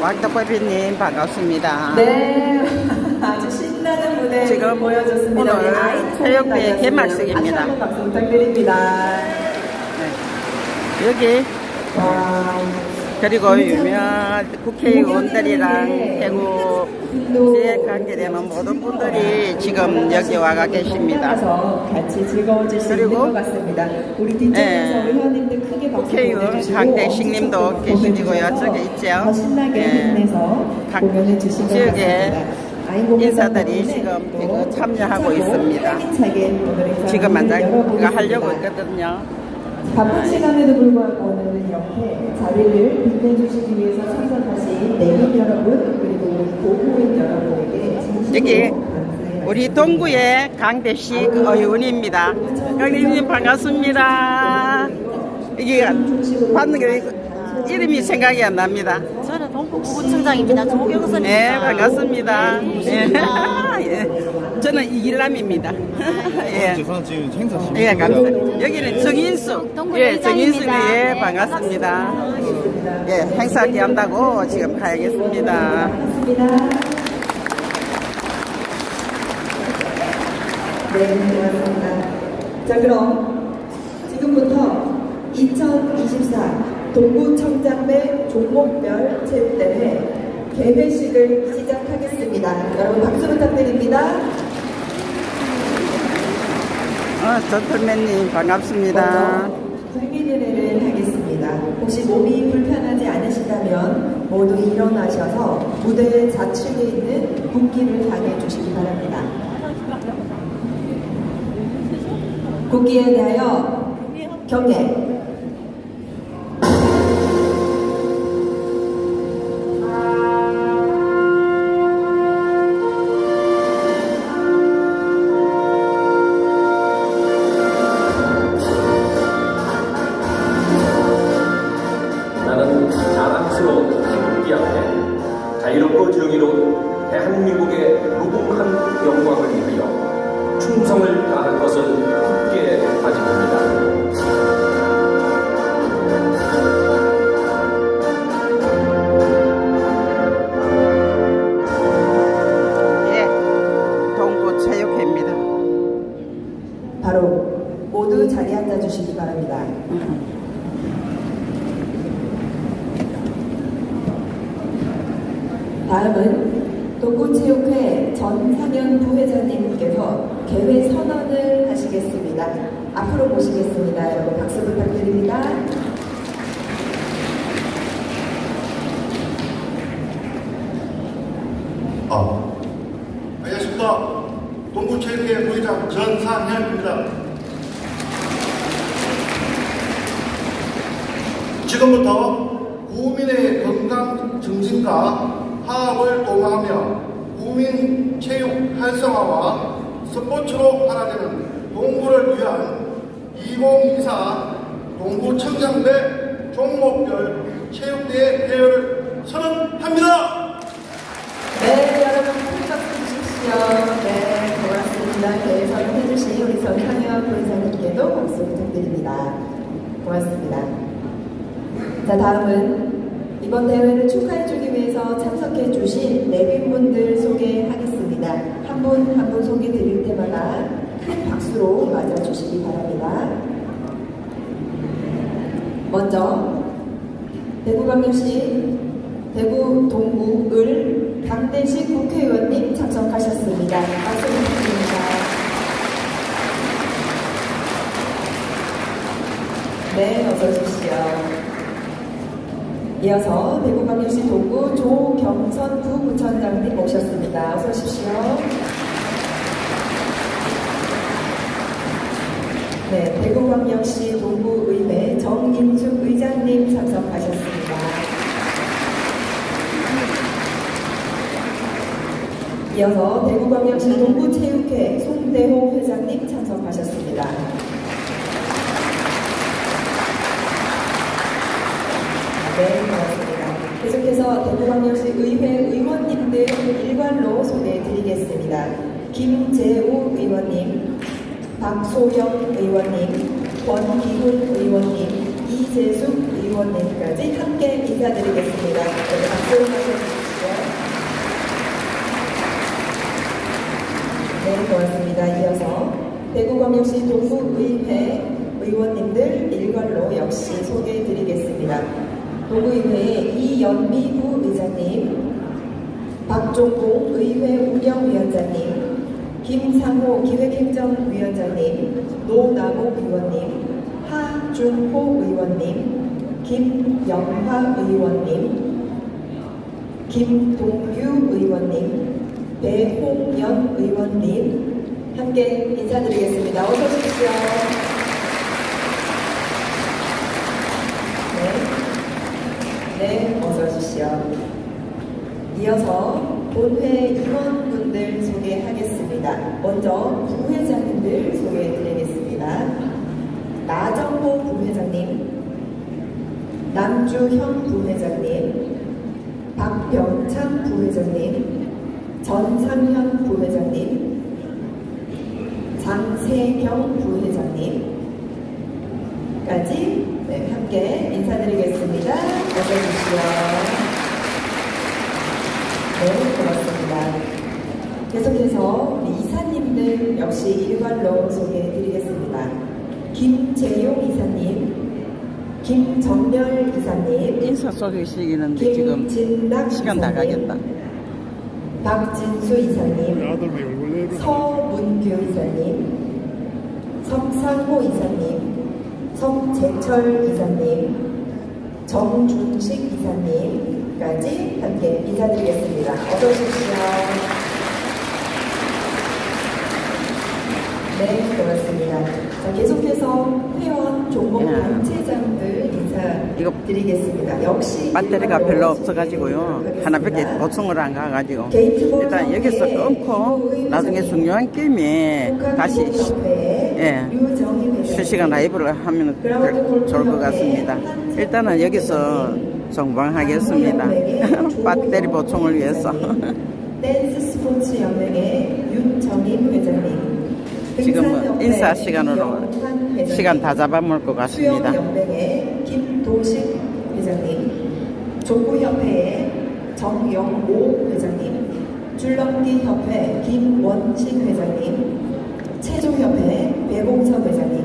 왕떡바비님 반갑습니다. 네, 아주 신나는 무대 지금 보여줬습니다. 오늘 체육회 다이어스는 개막식입니다. 박수 부탁드립니다. 여기 와, 그리고 유명한 국회 의원들이랑 대구 지에 관계되는 모든 분들이 지금 여기 와가 계십니다. 같이 즐거워질 수 그리고 있는 것 같습니다. 우리 뒤쪽에서 네. 의원님들 크게 박수 국회의원 강대식님도 계시고요. 저기 있죠. 더 신나게 네. 힘내서 각 지역에 인사들이 덕분에 지금 참여하고 있습니다. 지금 만장 열어보겠습니다. 하려고 있거든요. 바쁜 시간에도 불구하고 오늘은 이렇게 자리를 빛내주시기 위해서 참석하신 내빈 여러분 그리고 우리 보호인 여러분에게 진심으로 감사의 우리 동구의 강대식 의원입니다. 강대식님 반갑습니다. 이게 받는 게 이름이 생각이 안 납니다. 저는 동구 부구청장입니다. 조경선입니다. 네, 반갑습니다. 예. 예. 저는 이길남입니다. 예. 저는 지금 행사 예, 감사합니다. 여기는 정인수. 동구 예, 정인수. 의장입니다. 예, 네, 반갑습니다. 예, 행사 기한다고 지금 가야겠습니다. 반갑습니다. 네, 고맙습니다. 자, 그럼 지금부터 2024 동구청장배 종목별 체육대회 개회식을 시작하겠습니다. 여러분 박수 부탁드립니다. 어, 전털맨님 반갑습니다. 설기대회를 하겠습니다. 혹시 몸이 불편하지 않으시다면 모두 일어나셔서 무대 좌측에 있는 국기를 당해 주시기 바랍니다. 국기에 대하여 경례. 자유롭고 정의로운 대한민국의 무궁한 영광을 위하여 충성을 다할 것을 굳게 다짐합니다. 예. 바로 모두 자리에 앉아 주시기 바랍니다. 다음은 동구체육회 전상현 부회장님께서 개회 선언을 하시겠습니다. 앞으로 모시겠습니다. 여러분 박수 부탁드립니다. 아, 안녕하십니까. 동구체육회 부회장 전상현입니다. 지금부터 국민의 건강 증진과 화합을 도모하며 국민 체육 활성화와 스포츠로 활화되는 동구를 위한 2024 동구청장대 종목별 체육대회 대회를 선언합니다. 네, 여러분 큰 박수 주십시오. 네, 고맙습니다. 개회선을 해주신 우리 전상현 부회장님께도 박수 부탁드립니다. 고맙습니다. 자, 다음은 이번 대회를 축하해주기 위해서 참석해주신 내빈분들 소개하겠습니다. 한분 한분 소개 드릴 때마다 큰 박수로 맞아주시기 바랍니다. 먼저 대구광역시 대구 동구 을 강대식 국회의원님 참석하셨습니다. 박수 부탁드립니다. 네, 어서 오십시오. 이어서 대구광역시 동구 조경선 부부청장님 모셨습니다. 어서 오십시오. 네, 대구광역시 동구의회 정인숙 의장님 참석하셨습니다. 이어서 대구광역시 동구체육회 송대호 회장님 참석하셨습니다. 네. 계속해서 대구광역시 의회 의원님들 일괄로 소개해 드리겠습니다. 김재우 의원님, 박소영 의원님, 권기훈 의원님, 이재숙 의원님, 의원님까지 함께 인사드리겠습니다. 네, 박수로 맞춰주시죠. 네, 고맙습니다. 이어서 대구광역시 동구의회 의원님들 일괄로 역시 소개해 드리겠습니다. 동구의회 이연미 부의장님, 박종공 의회 운영위원장님, 김상호 기획행정위원장님, 노남욱 의원님, 하준호 의원님, 김영화 의원님, 김동규 의원님, 배홍연 의원님 함께 인사드리겠습니다. 어서 오십시오. 네, 네, 어서 오십시오. 이어서 본회 임원분들 소개하겠습니다. 먼저 부회장님들 소개해드리겠습니다. 나정호 부회장님, 남주현 부회장님, 박병창 부회장님, 전상현 부회장님, 장세경 부회장님까지 네, 함께 인사드리겠습니다. 어서 오십시오. 네, 고맙습니다. 계속해서 우리 이사님들 역시 일괄로 소개해드리겠습니다. 김재용 이사님, 김정렬 이사님, 인사 소개시키는데 지금 김진락 시간 이사님, 나가겠다. 박진수 이사님? 서문규 이사님, 석상호 이사님, 성재철 이사님, 정준식 이사님까지 함께 인사드리겠습니다. 어서 오십시오. 네, 고맙습니다. 자, 계속해서 회원 종목 야. 단체장들 이거 인사드리겠습니다. 역시 배터리가 별로 없어가지고요. 하나밖에. 보충을 안 가가지고. 일단 여기서 끊고 나중에 중요한 게임에 다시 예. 실시간 라이브를 하면 될- 좋을 것 같습니다. 일단은 여기서 정방하겠습니다. 배터리 보충을 위해서. 댄스 스포츠 연맹의 윤정임 회장님, 지금은 인사 시간으로 시간 다 잡아먹을 것 같습니다. 수영연맹의 김도식 회장님, 족구협회의 정영모 회장님, 줄넘기 협회 김원식 회장님, 체조협회 배봉선 회장님,